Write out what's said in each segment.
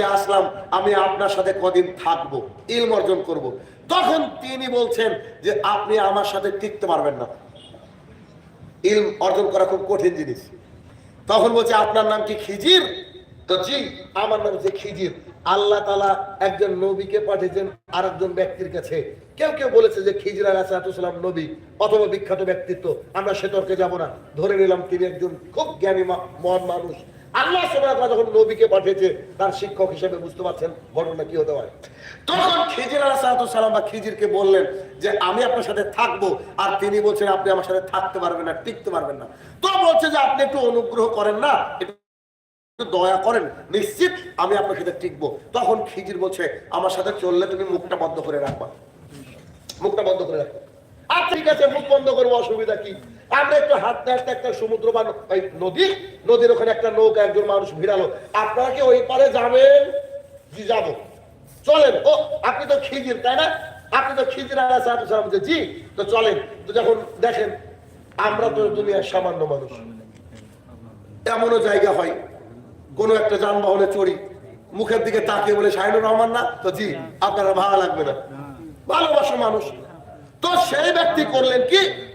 কাছে আসলাম, আমি আপনার সাথে কদিন থাকব, ইলম অর্জন করব। তখন তিনি বলছেন যে, আপনি আমার সাথে টিকতে পারবেন না। ইলম অর্জন করা খুব কঠিন জিনিস। তখন বলছে, আপনার নাম কি খিজির? তো, জি, আমার নাম হচ্ছে খিজির। আল্লাহ তালা একজন নবীকে পাঠিয়েছেন আর একজন ব্যক্তির কাছে। কেউ কেউ বলেছে যে, খিজির আলাহাম নবী অথবা বিখ্যাত ব্যক্তিত্ব, আমরা সে তর্কে যাব না। ধরে নিলাম তিনি একজন খুব জ্ঞানী মহান মানুষ। আল্লাহ যখন নবীকে পাঠিয়েছে, তার শিক্ষক হিসেবে বুঝতে পারছেন ঘটনা কি হতে পারে। তখন খিজির বা খিজিরকে বললেন যে, আমি আপনার সাথে থাকব। আর তিনি বলছেন, আপনি আমার সাথে থাকতে পারবেন না, টিকতে পারবেন না। তো বলছে যে, আপনি একটু অনুগ্রহ করেন না দয়া করেন, নিশ্চিত আমি আপনার সাথে টিকবো। তখন খিজির বলছে, আমার সাথে চললে তুমি মুখটা বন্ধ করে রাখবা। মুখটা বন্ধ করে রাখবা আর ঠিক আছে, মুখ বন্ধ করব, অসুবিধা কি? আমরা একটু হাঁটতে হাঁটতে একটা সমুদ্র বা নদী, নদীর ওখানে একটা নৌকা, একজন মানুষ ভিড়ালো। আপনারা কি ওই পারে যাবেন? জি, যাব। চলেন। ও, আপনি তো খিজির, তাই না? আপনি তো খিজির জি, তো চলেন। তো যখন দেখেন, আমরা তো দুনিয়ার সামান্য মানুষ। এমনও জায়গা হয়, কোনো একটা যানবাহনে চড়ি, মুখের দিকে তাকিয়ে বলে, শাহিনুর রহমান না? তো জি, আপনারা ভালো লাগবে না। ভালোবাসা মানুষ। তো সেই ব্যক্তি করলেন কি?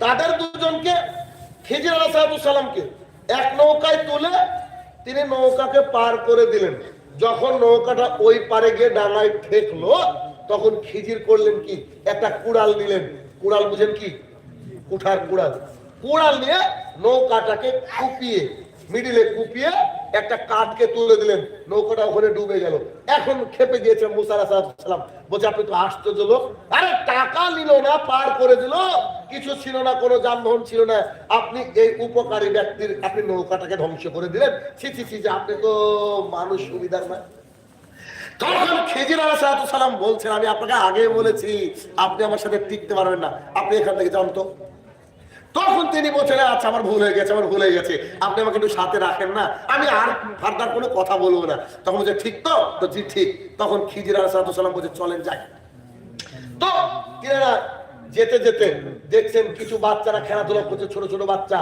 তাদের দুজনকে খিজির আলাহ সালামকে এক নৌকায় তুলে তিনি নৌকাকে পার করে দিলেন। যখন নৌকাটা ওই পারে গিয়ে ডাঙায় ঠেকলো, তখন খিজির করলেন কি? একটা কুড়াল নিলেন। কুড়াল বুঝেন কি? কুঠার কুড়াল। কুড়াল নিয়ে নৌকাটাকে কুপিয়ে মিডিলে কুপিয়ে একটা কাঠকে তুলে দিলেন। নৌকাটা ওখানে ডুবে গেল। এখন খেপে গিয়েছে মুসার সালাম। বলছে, আপনি তো আশ্চর্য লোক। আরে টাকা নিল না, পার করে দিল। কিছু ছিল না, কোনো যানবাহন ছিল না। আপনি এই উপকারী ব্যক্তির, আপনি নৌকাটাকে ধ্বংস করে দিলেন। ছি ছি যে আপনি তো মানুষ, সুবিধার না সালাম বলছেন, আমি আপনাকে আগে বলেছি, আপনি আমার সাথে টিকতে পারবেন না। আপনি এখান থেকে যান তো। তখন তিনি বলছেন আচ্ছা আমার ভুল হয়ে গেছে, আমার ভুল হয়ে গেছে। আপনি আমাকে একটু সাথে রাখেন না। আমি আর ফার্দার কোনো কথা বলব না। তখন বলছে, ঠিক তো? তো জি, ঠিক। তখন খিজির আলাহাম বলছে, চলেন, যাই। তো যেতে যেতে দেখছেন কিছু বাচ্চারা খেলাধুলা করছে, ছোট ছোট বাচ্চা।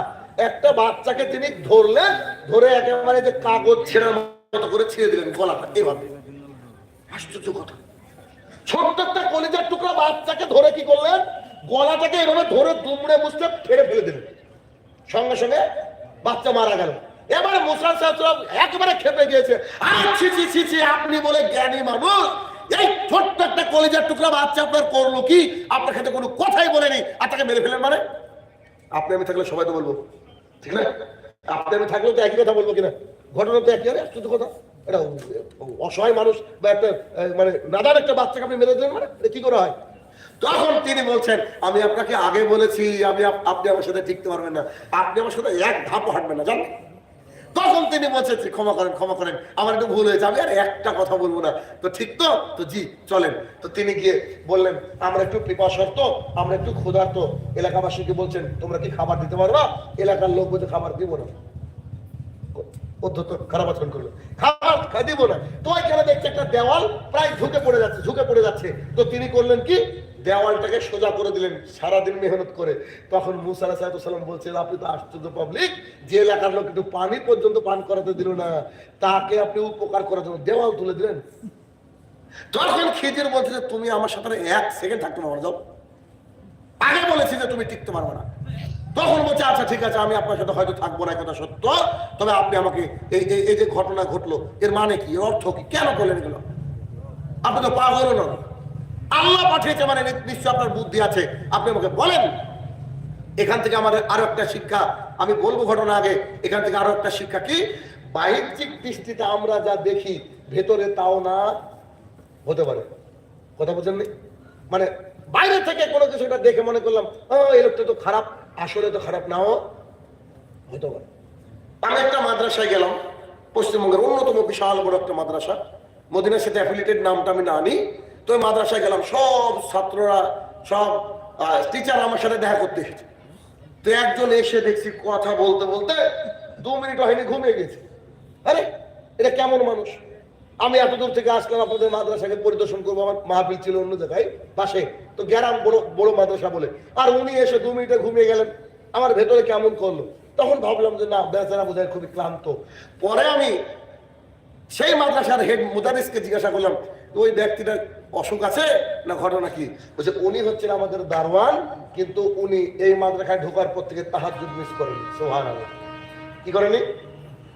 একটা বাচ্চাকে তিনি ধরলেন ধরে একেবারে যে কাগজ ছেড়ার মতো করে ছিঁড়ে দিলেন গলাটা এভাবে। আশ্চর্য কথা। ছোট্ট একটা কলিজার টুকরা বাচ্চাকে ধরে কি করলেন? গলাটাকে এভাবে ধরে দুমড়ে মুচড়ে ফেলে ফেলে দিলেন। সঙ্গে সঙ্গে বাচ্চা মারা গেল। এবারে মুসলাম সাহেব একেবারে খেপে গিয়েছে। আর ছি ছি ছি ছি, আপনি বলে জ্ঞানী মানুষ। এই ছোট্ট একটা কলিজার টুকরা বাচ্চা আপনার করল কি? আপনার সাথে কোনো কথাই বলেনি। আর তাকে মেরে ফেলেন মানে? আপনি আমি থাকলে সবাই তো বলব। ঠিক না? আপনি আমি থাকলেও তো একই কথা বলব কিনা? ঘটনা তো একই হবে আশ্চর্য কথা। এটা অসহায় মানুষ বা একটা মানে নাদার একটা বাচ্চাকে আপনি মেরে দিলেন মানে? কি করে হয়? তখন তিনি বলছেন, আমি আপনাকে আগে বলেছি, আমি আপনি আমার সাথে টিকতে পারবেন না। আপনি আমার সাথে এক ধাপ হাঁটবেন না, জানেন? তখন তিনি বলছেন ক্ষমা করেন ক্ষমা করেন, আমার একটু ভুল হয়েছে, আমি আর একটা কথা বলব না। তো ঠিক তো? তো জি, চলেন। তো তিনি গিয়ে বললেন, আমরা একটু পিপাসর তো আমরা একটু ক্ষুধার্ত, এলাকাবাসীকে বলছেন, তোমরা কি খাবার দিতে পারবা? এলাকার লোক বলছে, খাবার দিব না। অত্যন্ত খারাপ আচরণ করল। খাবার খা- দিব না। তো এখানে দেখছে একটা দেওয়াল প্রায় ঝুঁকে পড়ে যাচ্ছে, ঝুঁকে পড়ে যাচ্ছে। তো তিনি করলেন কি? দেওয়ালটাকে সোজা করে দিলেন, সারাদিন মেহনত করে। তখন মুসারা সাহেব বলছেন, আপনি তো আশ্চর্য পাবলিক যে এলাকার লোক একটু পানি পর্যন্ত পান করাতে দিল না, তাকে আপনি উপকার করার জন্য দেওয়াল তুলে দিলেন? তখন খিজির বলছে যে, তুমি আমার সাথে এক সেকেন্ড থাকতে পারো যাও। আগে বলেছি যে, তুমি টিকতে পারবে না। তখন বলছে আচ্ছা ঠিক আছে, আমি আপনার সাথে হয়তো থাকব না কথা সত্য। তবে আপনি আমাকে এই, এই- যে ঘটনা ঘটলো, এর মানে কি, এর অর্থ কি? কেন করলেন এগুলো? আপনি তো পাগল না আল্লাহ পাঠিয়েছে মানে নিশ্চয় আপনার বুদ্ধি আছে। আপনি আমাকে বলেন। এখান থেকে আমাদের আরও একটা শিক্ষা, আমি বলব ঘটনা আগে। এখান থেকে আরও একটা শিক্ষা কি? বাহ্যিক দৃষ্টিতে আমরা যা দেখি, ভেতরে তাও না, হতে পারে। কথা বুঝেন নি? মানে বাইরে থেকে কোনো কিছুটা দেখে মনে করলাম ও এই লোকটা তো খারাপ। আসলে তো খারাপ নাও হতে পারে। আমি একটা মাদ্রাসায় গেলাম, পশ্চিমবঙ্গের অন্যতম বিশাল বড় একটা মাদ্রাসা। মদিনার সাথে অ্যাফিলিয়েটেড নামটা আমি না আনি, তো ওই মাদ্রাসায় গেলাম, সব ছাত্ররা, সব টিচার আমার সাথে দেখা করতে এসেছে। তো একজন এসে দেখছি কথা বলতে বলতে দু মিনিট হয়নি, ঘুমিয়ে গেছে। আরে, এটা কেমন মানুষ? আমি এত দূর থেকে আসলাম আপনাদের মাদ্রাসাকে পরিদর্শন করব, আমার মাহফিল ছিল অন্য জায়গায়, পাশে। তো গ্যারাম বড় বড় মাদ্রাসা বলে। আর উনি এসে দু মিনিটে ঘুমিয়ে গেলেন। আমার ভেতরে কেমন করল? তখন ভাবলাম যে না, বেচারা বোধহয় খুবই ক্লান্ত। পরে আমি সেই মাদ্রাসার হেড মুদারিসকে জিজ্ঞাসা করলাম, ওই ব্যক্তিটা অসুখ আছে না ঘটনা কি? বলছে, উনি হচ্ছেন আমাদের দারওয়ান কিন্তু উনি এই মাদ্রাসায় ঢোকার পর থেকে তাহাজ্জুদ মিস করেনি সোহান কি করেনি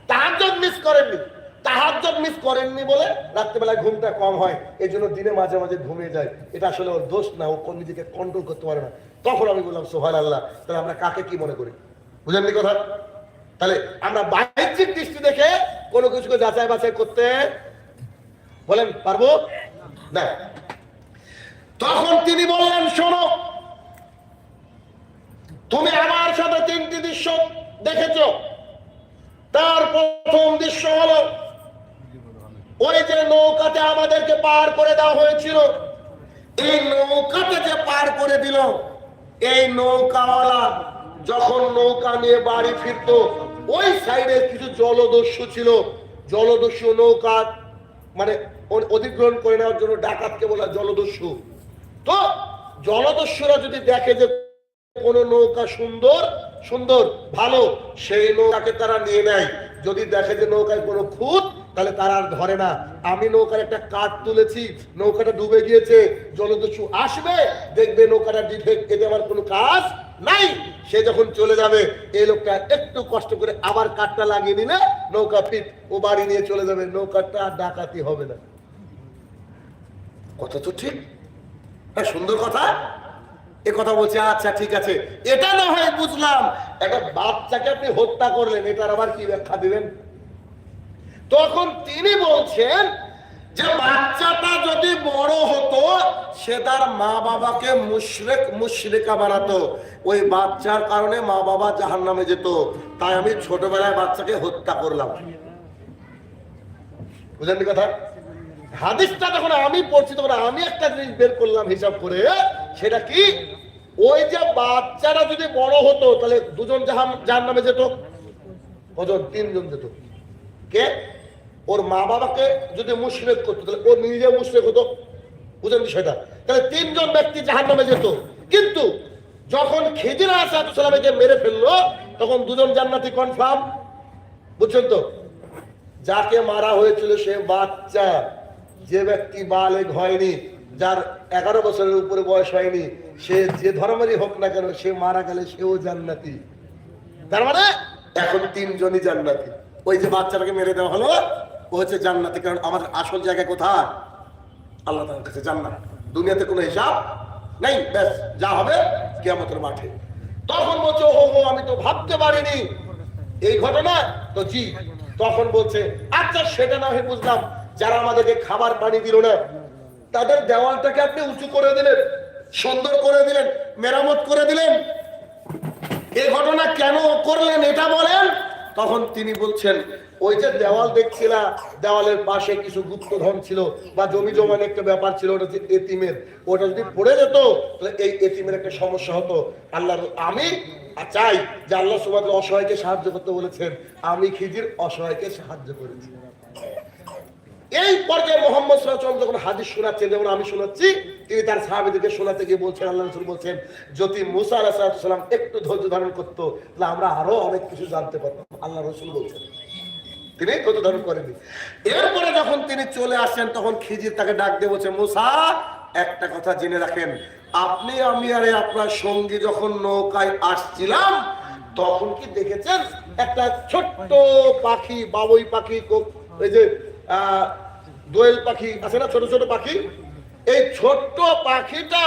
তাহাজ্জুদ মিস করেননি। তাহাজ্জুদ মিস করেননি বলে রাত্রেবেলায় ঘুমটা কম হয়। এই জন্য দিনে মাঝে মাঝে ঘুমিয়ে যায়। এটা আসলে ওর দোষ না, ও কোন নিজেকে কন্ট্রোল করতে পারে না। তখন আমি বললাম সোহান আল্লাহ তাহলে আমরা কাকে কি মনে করি? বুঝেননি কথা? তাহলে আমরা বাহ্যিক দৃষ্টি দেখে কোনো কিছুকে যাচাই বাছাই করতে বলেন, পারব? না। তখন তিনি বললেন, শোনো, তুমি আমার সাথে তিনটি দৃশ্য দেখেছ। তার প্রথম দৃশ্য হলো ওই যে নৌকাতে আমাদেরকে পার করে দেওয়া হয়েছিল, এই নৌকাতে যে পার করে দিল, এই নৌকাওয়ালা যখন নৌকা নিয়ে বাড়ি ফিরতো, ওই সাইডে কিছু জলদস্যু ছিল। জলদস্যু নৌকা মানে অধিগ্রহণ করে নেওয়ার জন্য ডাকাতকে বলা জলদস্যু। তো জলদস্যুরা যদি দেখে যে কোন নৌকা সুন্দর সুন্দর, ভালো, সেই নৌকাকে তারা নিয়ে নেয়। যদি দেখে যে নৌকায় কোনো খুঁত তাহলে তারা আর ধরে না। আমি নৌকার একটা কাঠ তুলেছি, নৌকাটা ডুবে গিয়েছে, জলদস্যু আসবে, দেখবে নৌকাটা ডিফেক্ট, এতে আমার কোনো কাজ নাই। সে যখন চলে যাবে, এই লোকটা একটু কষ্ট করে আবার কাঠটা লাগিয়ে দিলে নৌকা ফিট, ও বাড়ি নিয়ে চলে যাবে। নৌকাটা ডাকাতি হবে না। কথা তো ঠিক। হ্যাঁ সুন্দর কথা। এ কথা বলছে আচ্ছা ঠিক আছে। এটা না হয় বুঝলাম, একটা বাচ্চাকে আপনি হত্যা করলেন, এটার আবার কি ব্যাখ্যা দিবেন? তখন তিনি বলছেন যে বাচ্চাটা যদি বড় হতো, সে তার মা বাবাকে মুশরেক, মুশরিকা বানাতো। ওই বাচ্চার কারণে মা বাবা জাহান নামে যেত। তাই আমি ছোটবেলায় বাচ্চাকে হত্যা করলাম। বুঝলেন কথা? হাদিসটা যখন আমি পড়ছি, তখন আমি একটা জিনিস বের করলাম হিসাব করে, সেটা কি? ওই যে বাচ্চারা যদি বড় হতো, তাহলে দুজন জাহান যার নামে যেত? কজন? তিনজন যেত। কে? ওর মা বাবাকে যদি মুশরেক করতো, তাহলে ও নিজে মুশরেক হতো। বুঝলেন বিষয়টা? তাহলে তিনজন ব্যক্তি জাহান নামে যেত। কিন্তু যখন খিজির আসালামকে মেরে ফেলল, তখন দুজন জান্নাতি কনফার্ম বুঝছেন তো? যাকে মারা হয়েছিল সে বাচ্চা। যে ব্যক্তি বালেগ হয়নি, যার এগারো বছরের উপরে বয়স হয়নি, সে যে ধর্মেরই হোক না কেন, সে মারা গেলে সেও জান্নাতি। তার মানে এখন তিনজনই জান্নাতি। ওই যে বাচ্চাটাকে মেরে দেওয়া হলো ও হচ্ছে জান্নাতি, কারণ আমার আসল জায়গা কোথায়? আল্লাহ তাআলার কাছে জান্নাত। দুনিয়াতে কোনো হিসাব নেই? ব্যাস, যা হবে কিয়ামতের মাঠে। তখন বলছে ও হো, আমি তো ভাবতে পারিনি এই ঘটনা তো জি, তখন বলছে আচ্ছা সেটা না হয় বুঝলাম। যারা আমাদেরকে খাবার পানি দিল না, তাদের দেওয়ালটাকে আপনি উঁচু করে দিলেন, সুন্দর করে দিলেন, মেরামত করে দিলেন। এই ঘটনা কেন করলেন, এটা বলেন? তখন তিনি বলছেন ওই যে দেওয়াল দেখছিলা, দেওয়ালের পাশে কিছু গুপ্তধন ছিল বা জমি জমার একটা ব্যাপার ছিল, ওটা এতিমের। ওটা যদি পড়ে যেত, তাহলে এই এতিমের একটা সমস্যা হতো। আল্লাহ আমি চাই যে আল্লাহ সুবাদ অসহায়কে সাহায্য করতে বলেছেন। আমি খিজির অসহায়কে সাহায্য করেছি। এই পর্যায়ে মোহাম্মদ সাল্লাম যখন হাদিস শোনাচ্ছেন, যেমন আমি শোনাচ্ছি, তিনি তার সাহাবিদেরকে শোনাতে গিয়ে বলছেন, আল্লাহ বলছেন, যদি মুসা আলাহাম একটু ধৈর্য ধারণ করতো, তাহলে আমরা আরও অনেক কিছু জানতে পারতাম। আল্লাহ রসুল বলছেন। তিনি ধৈর্য ধারণ করেনি। এরপরে যখন তিনি চলে আসেন, তখন খিজির তাকে ডাক দিয়ে বলছে, মুসা, একটা কথা জেনে রাখেন। আপনি, আমি আরে আপনার সঙ্গী যখন নৌকায় আসছিলাম, তখন কি দেখেছেন? একটা ছোট্ট পাখি, বাবুই পাখি ওই যে দোয়েল পাখি, আছে না ছোট ছোট পাখি? এই ছোট্ট পাখিটা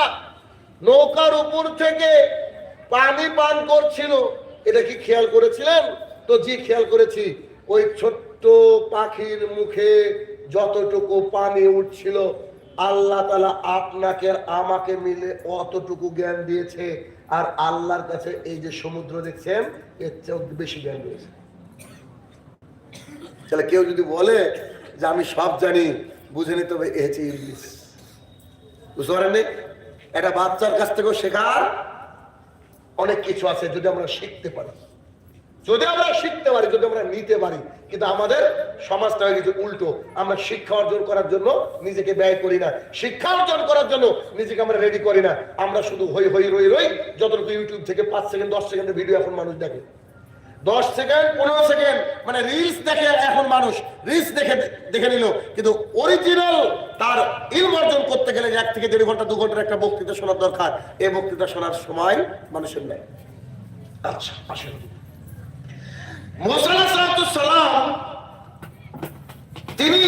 নৌকার উপর থেকে পানি পান করছিল। এটা কি খেয়াল করেছিলেন? তো জি, খেয়াল করেছি। ওই ছোট্ট পাখির মুখে যতটুকু পানি উঠছিল, আল্লাহ তালা আপনাকে আমাকে মিলে অতটুকু জ্ঞান দিয়েছে। আর আল্লাহর কাছে এই যে সমুদ্র দেখছেন, এর চেয়েও বেশি জ্ঞান দিয়েছে তাহলে কেউ যদি বলে যে আমি সব জানি, বুঝে নিতে হবে, এ ইংলিশ বুঝতে পারেননি একটা বাচ্চার কাছ থেকেও শেখার অনেক কিছু আছে, যদি আমরা শিখতে পারি। যদি আমরা শিখতে পারি, যদি আমরা নিতে পারি, কিন্তু আমাদের সমাজটা হয়ে গেছে উল্টো, আমরা শিক্ষা অর্জন করার জন্য নিজেকে ব্যয় করি না। শিক্ষা অর্জন করার জন্য নিজেকে আমরা রেডি করি না। আমরা শুধু হই হই, রই রই, যতটুকু ইউটিউব থেকে পাঁচ সেকেন্ড দশ সেকেন্ডের ভিডিও এখন মানুষ দেখে। দশ সেকেন্ড পনেরো সেকেন্ড মানে রিলস দেখে এখন মানুষ রিলস দেখে দেখে নিল। কিন্তু অরিজিনাল তার ইলম অর্জন করতে গেলে এক থেকে দেড় ঘণ্টা, দু ঘণ্টার একটা বক্তৃতা শোনার দরকার। এই বক্তৃতা শোনার সময় মানুষের নেই। আচ্ছা মোসাল্লাহ তিনি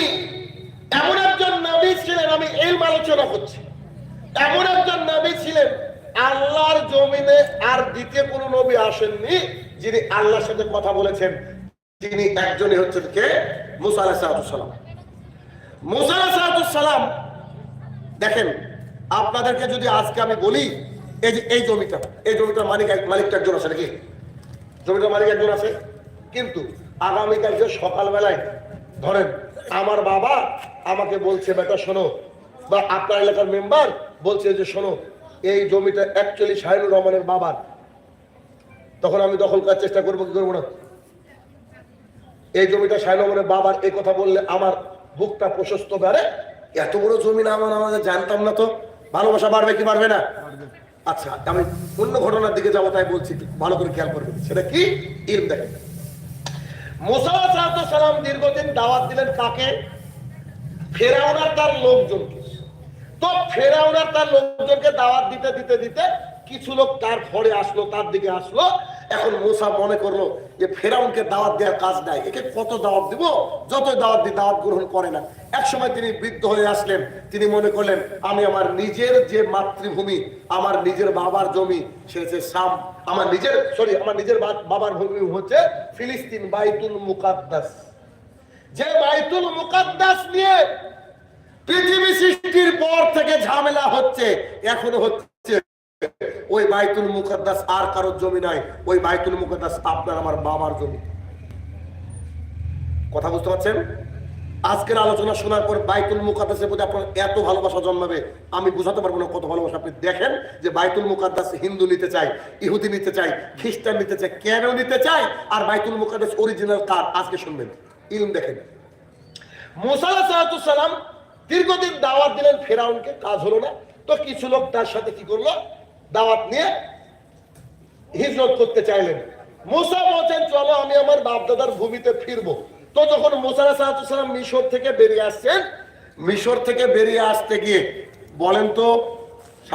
এমন একজন নবী ছিলেন, আমি এই আলোচনা করছি। এমন একজন নবী ছিলেন, আল্লাহর জমিনে আর দ্বিতীয় কোন নবী আসেননি, যিনি আল্লাহর সাথে কথা বলেছেন। তিনি একজনই হচ্ছেন কে? মুসা আলাহিসাল্লাম মুসা আলাহিসাল্লাম দেখেন, আপনাদেরকে যদি আজকে আমি বলি, এই যে এই জমিটা, এই জমিটার মালিক মালিকটা একজন আছে নাকি? জমিটার মালিক একজন আছে? কিন্তু আগামীকাল যে সকালবেলায়, ধরেন আমার বাবা আমাকে বলছে, বেটা, শোনো। বা আপনার এলাকার মেম্বার বলছে যে, শোনো, এই জমিটা অ্যাকচুয়ালি শাহিনুর রহমানের বাবার। তখন আমি দখল করার চেষ্টা করব, কি করব না? এই জমিটা শাহিনুর রহমানের বাবার, এই কথা বললে আমার বুকটা প্রশস্ত বেড়ে এত বড় জমি না আমার আমাদের জানতাম না তো। ভালোবাসা বাড়বে কি বাড়বে না? আচ্ছা আমি অন্য ঘটনার দিকে যাব, তাই বলছি ভালো করে খেয়াল করবেন। সেটা কি? ইলম দেখেন। মোসা সালাম দীর্ঘদিন দাওয়াত দিলেন কাকে? ফেরাউনার তার লোকজনকে। তো ফেরাউনার তার লোকজনকে দাওয়াত দিতে দিতে দিতে কিছু লোক তার ঘরে আসলো, তার দিকে আসলো। এখন মোসা মনে করল যে ফেরাউনকে দাওয়াত দেওয়ার কাজ নাই। একে কত দাওয়াত দিব? যত দাওয়াত দিই, দাওয়াত গ্রহণ করে না। এক সময় তিনি বৃদ্ধ হয়ে আসলেন। তিনি মনে করলেন, আমি আমার নিজের যে মাতৃভূমি, আমার নিজের বাবার জমি সে হচ্ছে সাম আমার নিজের সরি আমার নিজের বাবার ভূমি হচ্ছে ফিলিস্তিন বাইতুল মুকাদ্দাস। যে বাইতুল মুকাদ্দাস নিয়ে পৃথিবী সৃষ্টির পর থেকে ঝামেলা হচ্ছে, এখনও হচ্ছে। ওই বাইতুল মুকাদ্দাস আর কারোর জমি নাই, ওই বাইতুল মুকাদ্দাস আপনার, আমার বাবার জমি। কথা বুঝতে পারছেন? আজকের আলোচনা শোনার পর বাইতুল মুকাদ্দাসের প্রতি আপনার এত ভালোবাসা জন্মাবে, আমি বুঝাতে পারব না কত ভালোবাসা। আপনি দেখেন যে বাইতুল মুকাদ্দাস হিন্দু নিতে চাই ইহুদি নিতে চাই খ্রিস্টান নিতে চাই কেন নিতে চাই আর বাইতুল মুকাদ্দাস অরিজিনাল কার? আজকে শুনবেন। ইলম দেখেন। মুসাল্লাহ সালাম দীর্ঘদিন দাওয়াত দিলেন ফেরাউনকে, কাজ হলো না। তো কিছু লোক তার সাথে কি করল? দাওয়াত নিয়ে হিজরত করতে চাইলেন। মুসা বলছেন, চলো আমি আমার বাপদাদার ভূমিতে ফিরবো। তো যখন মোসারা সালাম মিশর থেকে বেরিয়ে আসছেন, মিশর থেকে বেরিয়ে আসতে গিয়ে বলেন তো